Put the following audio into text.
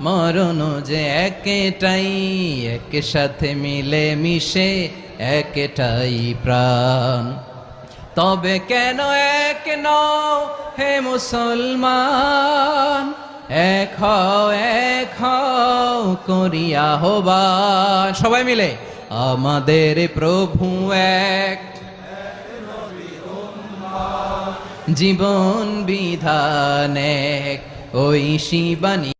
মরণ যে একটাই এক সাথে মিলে মিশে একটাই প্রাণ। তবে কেন এক নও হে মুসলমান? এক হও, এক করিয়া হবান সবাই মিলে, আমাদের প্রভু এক। জীবন বিধান এক ওই শিবানী